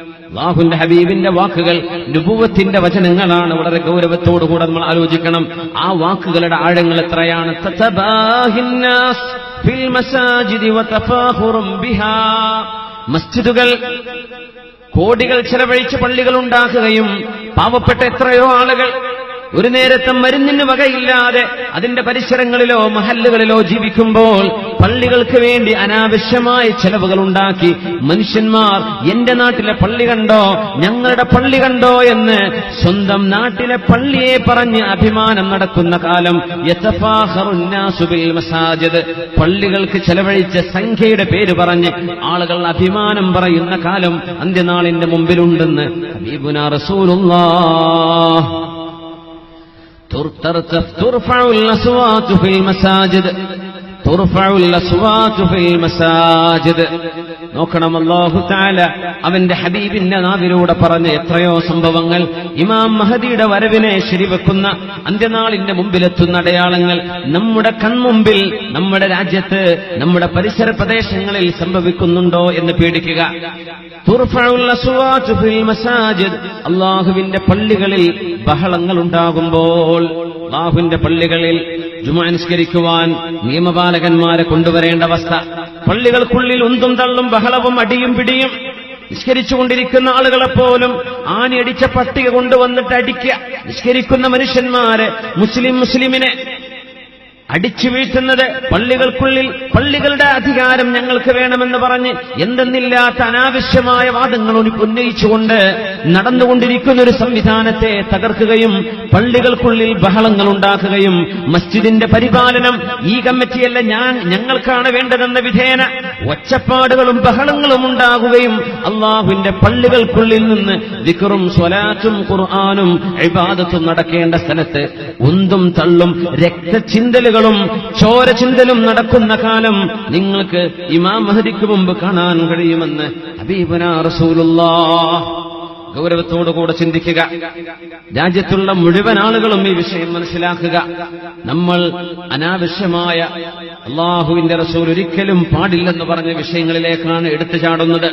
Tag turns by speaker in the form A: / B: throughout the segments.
A: അള്ളാഹുന്റെ ഹബീബിന്റെ വാക്കുകൾ നുപുവത്തിന്റെ വചനങ്ങളാണ്. വളരെ ഗൗരവത്തോടുകൂടെ നമ്മൾ ആലോചിക്കണം. ആ വാക്കുകളുടെ ആഴങ്ങൾ എത്രയാണ്. മസ്ജിദുകൾ കോടികൾ ചെലവഴിച്ച് പള്ളികൾ ഉണ്ടാക്കുകയും പാവപ്പെട്ട എത്രയോ ആളുകൾ ഒരു നേരത്തെ മരുന്നിന് വകയില്ലാതെ അതിന്റെ പരിസരങ്ങളിലോ മഹല്ലുകളിലോ ജീവിക്കുമ്പോൾ പള്ളികൾക്ക് വേണ്ടി അനാവശ്യമായ ചെലവുകൾ ഉണ്ടാക്കി മനുഷ്യന്മാർ എന്റെ നാട്ടിലെ പള്ളി കണ്ടോ ഞങ്ങളുടെ പള്ളി കണ്ടോ എന്ന് സ്വന്തം നാട്ടിലെ പള്ളിയെ പറഞ്ഞ് അഭിമാനം നടക്കുന്ന കാലം മസാജിദ്. പള്ളികൾക്ക് ചെലവഴിച്ച സംഖ്യയുടെ പേര് പറഞ്ഞ് ആളുകൾ അഭിമാനം പറയുന്ന കാലം അന്ത്യനാളിന്റെ മുമ്പിലുണ്ടെന്ന് ഹബീബുന ترترتف ترفع الأصوات في المساجد. നോക്കണം അവന്റെ ഹബീബിന്റെ നാവിലൂടെ പറഞ്ഞ എത്രയോ സംഭവങ്ങൾ ഇമാം മഹദിയുടെ വരവിനെ ശരിവെക്കുന്ന അന്ത്യനാളിന്റെ മുമ്പിലെത്തുന്ന അടയാളങ്ങൾ നമ്മുടെ കൺമുമ്പിൽ നമ്മുടെ രാജ്യത്ത് നമ്മുടെ പരിസര പ്രദേശങ്ങളിൽ സംഭവിക്കുന്നുണ്ടോ എന്ന് പേടിക്കുക. അള്ളാഹുവിന്റെ പള്ളികളിൽ ബഹളങ്ങൾ ഉണ്ടാകുമ്പോൾ അള്ളാഹുവിന്റെ പള്ളികളിൽ ജുമാ നിസ്കരിക്കുവാൻ നിയമപാലകന്മാരെ കൊണ്ടുവരേണ്ട അവസ്ഥ. പള്ളികൾക്കുള്ളിൽ ഉന്തും തള്ളും ബഹളവും അടിയും പിടിയും നിഷ്കരിച്ചുകൊണ്ടിരിക്കുന്ന ആളുകളെ പോലും ആണിയടിച്ച പട്ടിക കൊണ്ടുവന്നിട്ട് അടിക്കുക. നിഷ്കരിക്കുന്ന മനുഷ്യന്മാരെ മുസ്ലിം മുസ്ലിമിനെ അടിച്ചു വീഴ്ത്തുന്നത് പള്ളികൾക്കുള്ളിൽ പള്ളികളുടെ അധികാരം ഞങ്ങൾക്ക് വേണമെന്ന് പറഞ്ഞ് എന്തെന്നില്ലാത്ത അനാവശ്യമായ വാദങ്ങൾ ഉന്ന- ഉന്നയിച്ചുകൊണ്ട് നടന്നുകൊണ്ടിരിക്കുന്ന ഒരു സംവിധാനത്തെ തകർക്കുകയും പള്ളികൾക്കുള്ളിൽ ബഹളങ്ങൾ ഉണ്ടാക്കുകയും മസ്ജിദിന്റെ പരിപാലനം ഈ കമ്മിറ്റിയല്ല ഞാൻ ഞങ്ങൾക്കാണ് വേണ്ടതെന്ന വിധേന ഒച്ചപ്പാടുകളും ബഹളങ്ങളും ഉണ്ടാകുകയും അള്ളാഹുവിന്റെ പള്ളികൾക്കുള്ളിൽ നിന്ന് ദിക്കറും സ്വലാറ്റും ഖുർആാനും ഇബാദത്തും നടക്കേണ്ട സ്ഥലത്ത് ഉന്തും തള്ളും രക്തചിന്തലുകളും ചോരചിന്തലും നടക്കുന്ന കാലം നിങ്ങൾക്ക് ഇമാം മഹദിക്ക് മുമ്പ് കാണാൻ കഴിയുമെന്ന് ഹബീബന റസൂലുള്ളാഹ് ഗൗരവത്തോടുകൂടെ ചിന്തിക്കുക. രാജ്യത്തുള്ള മുഴുവൻ ആളുകളും ഈ വിഷയം മനസ്സിലാക്കുക. നമ്മൾ അനാവശ്യമായ അള്ളാഹുവിന്റെ റസൂൽ ഒരിക്കലും പാടില്ലെന്ന് പറഞ്ഞ വിഷയങ്ങളിലേക്കാണ് എടുത്തു ചാടുന്നത്.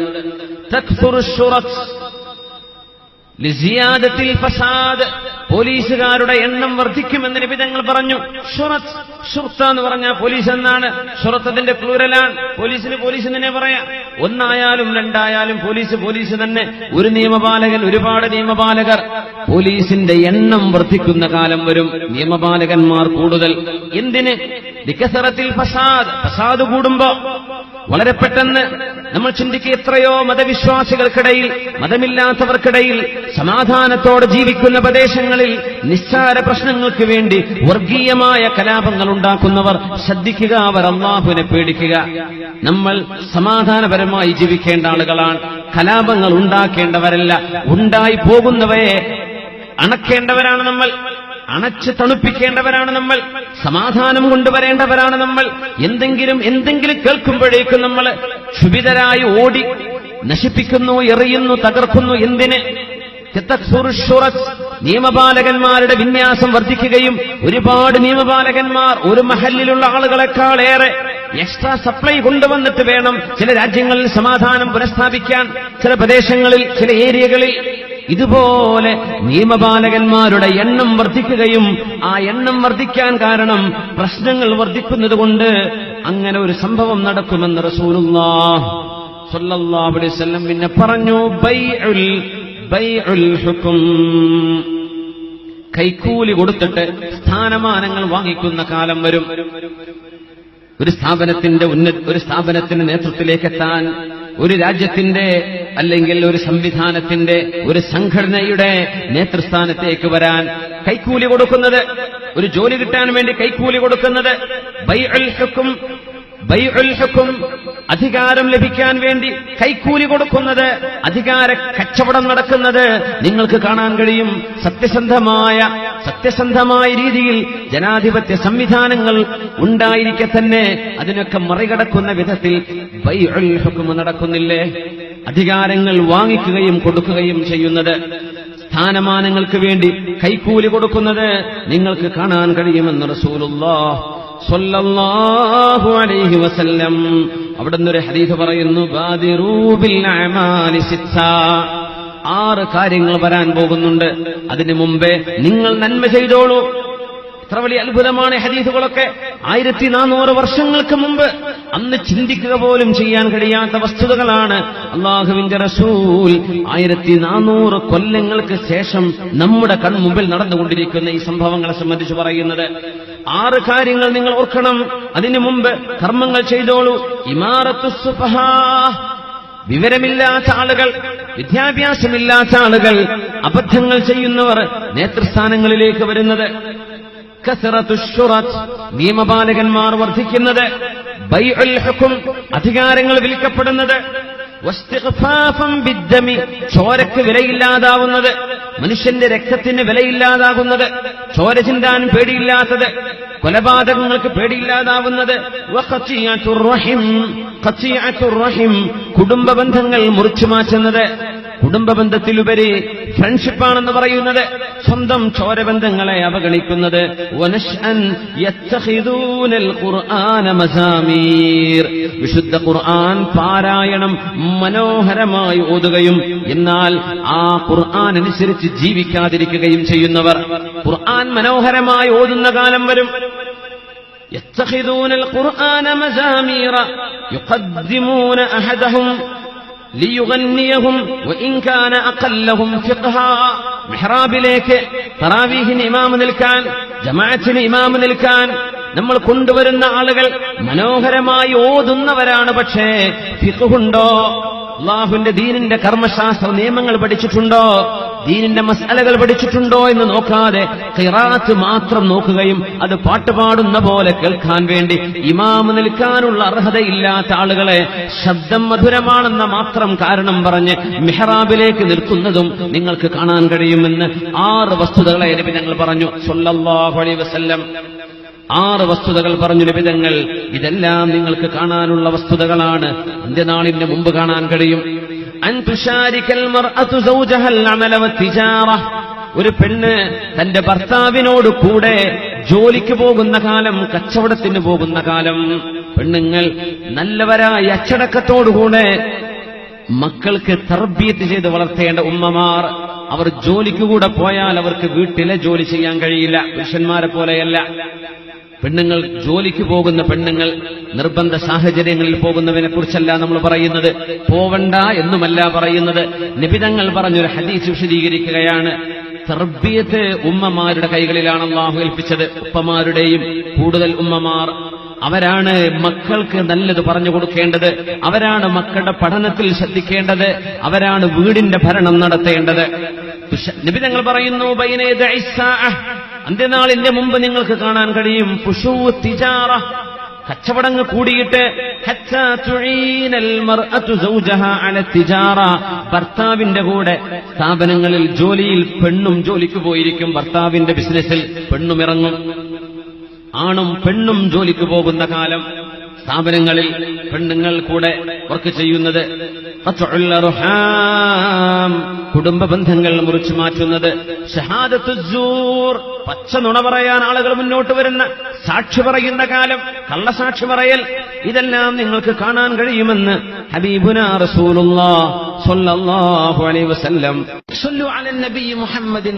A: ലിസിയാദത്തിൽ ഫസാദ് പോലീസുകാരുടെ എണ്ണം വർദ്ധിക്കുമെന്ന് നിബിതങ്ങൾ പറഞ്ഞു. ഷുറത്ത് ഷുർത്ത എന്ന് പറഞ്ഞാൽ പോലീസ് എന്നാണ്. ഷുറത്തതിന്റെ പ്ലൂരലാണ്. പോലീസിന് പോലീസ് തന്നെ പറയാം. ഒന്നായാലും രണ്ടായാലും പോലീസ് പോലീസ് തന്നെ. ഒരു നിയമപാലകൻ ഒരുപാട് നിയമപാലകർ. പോലീസിന്റെ എണ്ണം വർദ്ധിക്കുന്ന കാലം വരും. നിയമപാലകന്മാർ കൂടുതൽ. എന്തിന്? വികസനത്തിൽ ഫസാദ്. ഫസാദ് കൂടുമ്പോ വളരെ പെട്ടെന്ന് നമ്മൾ ചിന്തിക്കുക എത്രയോ മതവിശ്വാസികൾക്കിടയിൽ മതമില്ലാത്തവർക്കിടയിൽ സമാധാനത്തോടെ ജീവിക്കുന്ന പ്രദേശങ്ങളിൽ നിസ്സാര പ്രശ്നങ്ങൾക്ക് വേണ്ടി വർഗീയമായ കലാപങ്ങൾ ഉണ്ടാക്കുന്നവർ ശ്രദ്ധിക്കുക അവർ അള്ളാഹുവിനെ പേടിക്കുക. നമ്മൾ സമാധാനപരമായി ജീവിക്കേണ്ട ആളുകളാണ്. കലാപങ്ങൾ ഉണ്ടാക്കേണ്ടവരല്ല. ഉണ്ടായി പോകുന്നവയെ അണക്കേണ്ടവരാണ് നമ്മൾ. അണച്ച് തണുപ്പിക്കേണ്ടവരാണ് നമ്മൾ. സമാധാനം കൊണ്ടുവരേണ്ടവരാണ് നമ്മൾ. എന്തെങ്കിലും എന്തെങ്കിലും കേൾക്കുമ്പോഴേക്കും നമ്മൾ ക്ഷുഭിതരായി ഓടി നശിപ്പിക്കുന്നു എറിയുന്നു തകർക്കുന്നു എന്തിന്? നിയമപാലകന്മാരുടെ വിന്യാസം വർദ്ധിക്കുകയും ഒരുപാട് നിയമപാലകന്മാർ ഒരു മഹലിലുള്ള ആളുകളെക്കാളേറെ എക്സ്ട്രാ സപ്ലൈ കൊണ്ടുവന്നിട്ട് വേണം ചില രാജ്യങ്ങളിൽ സമാധാനം പുനഃസ്ഥാപിക്കാൻ ചില പ്രദേശങ്ങളിൽ ചില ഏരിയകളിൽ. ഇതുപോലെ നിയമപാലകന്മാരുടെ എണ്ണം വർദ്ധിക്കുകയും ആ എണ്ണം വർദ്ധിക്കാൻ കാരണം പ്രശ്നങ്ങൾ വർദ്ധിക്കുന്നത് കൊണ്ട് അങ്ങനെ ഒരു സംഭവം നടക്കുമെന്ന് വസല്ലം പിന്നെ പറഞ്ഞു കൈക്കൂലി കൊടുത്തിട്ട് സ്ഥാനമാനങ്ങൾ വാങ്ങിക്കുന്ന കാലം വരും. ഒരു സ്ഥാപനത്തിന്റെ ഉന്ന ഒരു സ്ഥാപനത്തിന്റെ നേതൃത്വത്തിലേക്ക് എത്താൻ ഒരു രാജ്യത്തിന്റെ അല്ലെങ്കിൽ ഒരു സംവിധാനത്തിന്റെ ഒരു സംഘടനയുടെ നേതൃസ്ഥാനത്തേക്ക് വരാൻ കൈക്കൂലി കൊടുക്കുന്നത് ഒരു ജോലി കിട്ടാൻ വേണ്ടി കൈക്കൂലി കൊടുക്കുന്നത് ബൈഅൽഹക്കും ബൈഉൽ ഹുക്കും അധികാരം ലഭിക്കാൻ വേണ്ടി കൈക്കൂലി കൊടുക്കുന്നത് അധികാര കച്ചവടം നടക്കുന്നത് നിങ്ങൾക്ക് കാണാൻ കഴിയും. സത്യസന്ധമായ സത്യസന്ധമായ രീതിയിൽ ജനാധിപത്യ സംവിധാനങ്ങൾ ഉണ്ടായിരിക്കെ തന്നെ അതിനൊക്കെ മറികടക്കുന്ന വിധത്തിൽ ബൈഉൽ ഹുക്കും നടക്കുന്നില്ലേ? അധികാരങ്ങൾ വാങ്ങിക്കുകയും കൊടുക്കുകയും ചെയ്യുന്നത് സ്ഥാനമാനങ്ങൾക്ക് വേണ്ടി കൈക്കൂലി കൊടുക്കുന്നത് നിങ്ങൾക്ക് കാണാൻ കഴിയുമെന്ന് റസൂലുള്ളാഹ് സ്വല്ലല്ലാഹു അലൈഹി വസല്ലം അവിടുന്ന് ഒരു ഹദീസ് പറയുന്നു. ആറ് കാര്യങ്ങൾ വരാൻ പോകുന്നുണ്ട്. അതിനു മുമ്പേ നിങ്ങൾ നന്മ ചെയ്തോളൂ. എത്ര വലിയ അത്ഭുതമാണ് ഹദീസുകളൊക്കെ. ആയിരത്തി നാനൂറ് വർഷങ്ങൾക്ക് മുമ്പ് അന്ന് ചിന്തിക്കുക പോലും ചെയ്യാൻ കഴിയാത്ത വസ്തുതകളാണ് അള്ളാഹുവിന്റെ റസൂൽ. ആയിരത്തി നാനൂറ് കൊല്ലങ്ങൾക്ക് ശേഷം നമ്മുടെ കൺമുമ്പിൽ നടന്നുകൊണ്ടിരിക്കുന്ന ഈ സംഭവങ്ങളെ സംബന്ധിച്ച് പറയുന്നത്. ആറ് കാര്യങ്ങൾ നിങ്ങൾ ഓർക്കണം. അതിനു മുമ്പ് കർമ്മങ്ങൾ ചെയ്തോളൂ. ഇമാറത്തു സുഫഹാ വിവരമില്ലാത്ത ആളുകൾ വിദ്യാഭ്യാസമില്ലാത്ത ആളുകൾ അബദ്ധങ്ങൾ ചെയ്യുന്നവർ നേതൃസ്ഥാനങ്ങളിലേക്ക് വരുന്നത്. കസറത്തു ശുറത്ത് നിയമപാലകന്മാർ വർദ്ധിക്കുന്നത്. അധികാരങ്ങൾ വിൽക്കപ്പെടുന്നത്. ചോരക്ക് വിലയില്ലാതാവുന്നത്. മനുഷ്യന്റെ രക്തത്തിന് വിലയില്ലാതാകുന്നത്. ചോര ചിന്താൻ പേടിയില്ലാത്തത്. കൊലപാതകങ്ങൾക്ക് പേടിയില്ലാതാവുന്നത്. കുടുംബ ബന്ധങ്ങൾ മുറിച്ചു മാറ്റുന്നത്. കുടുംബ ബന്ധത്തിലുപരി ഫ്രണ്ട്ഷിപ്പാണെന്ന് പറയുന്നത് സ്വന്തം ചോരബന്ധങ്ങളെ അവഗണിക്കുന്നത് വനശ്അൻ യത്തഖിദൂനൽ ഖുർആന മസാമീർ വിശുദ്ധ ഖുർആൻ പാരായണം മനോഹരമായി ഓതുകയും എന്നാൽ ആ ഖുർആൻ അനുസരിച്ച് ജീവിക്കാതിരിക്കുകയും ചെയ്യുന്നവർ ഖുർആൻ മനോഹരമായി ഓതുന്ന കാലം വരും يتخذون القرآن مزامير يقدمون أحدهم മിഹ്റാബിലേക്ക് തറാവീഹിന് ഇമാമ നിൽക്കാൻ ജമാഅത്തിന് ഇമാമ നിൽക്കാൻ നമ്മൾ കൊണ്ടുവരുന്ന ആളുകൾ മനോഹരമായി ഓതുന്നവരാണ് പക്ഷേ ഫിഖുണ്ടോ അള്ളാഹുവിന്റെ ദീനിന്റെ കർമ്മശാസ്ത്ര നിയമങ്ങൾ പഠിച്ചിട്ടുണ്ടോ? ദീനിന്റെ മസാലകൾ പഠിച്ചിട്ടുണ്ടോ എന്ന് നോക്കാതെ ഖിറാത്ത് മാത്രം നോക്കുകയും അത് പാട്ടുപാടുന്ന പോലെ കേൾക്കാൻ വേണ്ടി ഇമാമ് നിൽക്കാനുള്ള അർഹതയില്ലാത്ത ആളുകളെ ശബ്ദം മധുരമാണെന്ന മാത്രം കാരണം പറഞ്ഞ് മെഹ്റാബിലേക്ക് നിൽക്കുന്നതും നിങ്ങൾക്ക് കാണാൻ കഴിയുമെന്ന് ആറ് വസ്തുതകളെ ഞങ്ങൾ പറഞ്ഞു. സൊല്ലാഹു അലൈഹി വസല്ലം. ആറ് വസ്തുതകൾ പറഞ്ഞു നിബിതങ്ങൾ ഇതെല്ലാം നിങ്ങൾക്ക് കാണാനുള്ള വസ്തുതകളാണ്. അന്ത്യനാളിന് മുമ്പ് കാണാൻ കഴിയും. ഒരു പെണ്ണ് തന്റെ ഭർത്താവിനോട് കൂടെ ജോലിക്ക് പോകുന്ന കാലം കച്ചവടത്തിന് പോകുന്ന കാലം. പെണ്ണുങ്ങൾ നല്ലവരായ അച്ചടക്കത്തോടുകൂടെ മക്കൾക്ക് തർബീത്ത് ചെയ്ത് വളർത്തേണ്ട ഉമ്മമാർ. അവർ ജോലിക്ക് കൂടെ പോയാൽ അവർക്ക് വീട്ടിലെ ജോലി ചെയ്യാൻ കഴിയില്ല. പുരുഷന്മാരെ പോലെയല്ല. പെണ്ണുങ്ങൾ ജോലിക്ക് പോകുന്ന പെണ്ണുങ്ങൾ നിർബന്ധ സാഹചര്യങ്ങളിൽ പോകുന്നവനെ കുറിച്ചല്ല നമ്മൾ പറയുന്നത്. പോവണ്ട എന്നുമല്ല പറയുന്നത്. നിബിതങ്ങൾ പറഞ്ഞൊരു ഹദീസ് വിശദീകരിക്കുകയാണ്. തർബീയത്ത് ഉമ്മമാരുടെ കൈകളിലാണ് അള്ളാഹു ഏൽപ്പിച്ചത്. ഉപ്പമാരുടെയും കൂടുതൽ ഉമ്മമാർ. അവരാണ് മക്കൾക്ക് നല്ലത് പറഞ്ഞു കൊടുക്കേണ്ടത്. അവരാണ് മക്കളുടെ പഠനത്തിൽ ശ്രദ്ധിക്കേണ്ടത്. അവരാണ് വീടിന്റെ ഭരണം നടത്തേണ്ടത്. നിബിതങ്ങൾ പറയുന്നു. അന്ത്യനാളിന്റെ മുമ്പ് നിങ്ങൾക്ക് കാണാൻ കഴിയും. ഫുഷൂ തിജാറ. കച്ചവടങ്ങൾ കൂടിയിട്ട് ഭർത്താവിന്റെ കൂടെ സ്ഥാപനങ്ങളിൽ ജോലിയിൽ പെണ്ണും ജോലിക്ക് പോയിരിക്കും. ഭർത്താവിന്റെ ബിസിനസ്സിൽ പെണ്ണുമിറങ്ങും ആണും പെണ്ണും ജോലിക്ക് പോകുന്ന കാലം. സ്ഥാപനങ്ങളിൽ പെണ്ണുങ്ങൾ കൂടെ വർക്ക് ചെയ്യുന്നത്. കുടുംബ ബന്ധങ്ങൾ മുറിച്ചു മാറ്റുന്നത്. പച്ച നുണ പറയാൻ ആളുകൾ മുന്നോട്ട് വരുന്ന സാക്ഷി പറയുന്ന കാലം കള്ളസാക്ഷി പറയൽ ഇതെല്ലാം നിങ്ങൾക്ക് കാണാൻ കഴിയുമെന്ന് ഹബീബുന റസൂലുള്ള അലൈഹി വസല്ലം. മുഹമ്മദിൻ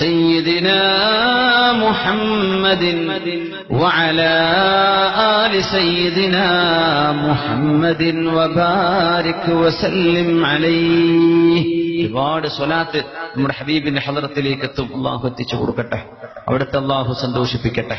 A: سيدنا محمد وعلى آل سيدنا محمد وبارك وسلم عليه ഒരുപാട് സ്വലാത്ത് നമ്മുടെ ഹബീബിന്റെ ഹലറത്തിലേക്ക് എത്തും അള്ളാഹു എത്തിച്ചു കൊടുക്കട്ടെ അവിടുത്തെ അള്ളാഹു സന്തോഷിപ്പിക്കട്ടെ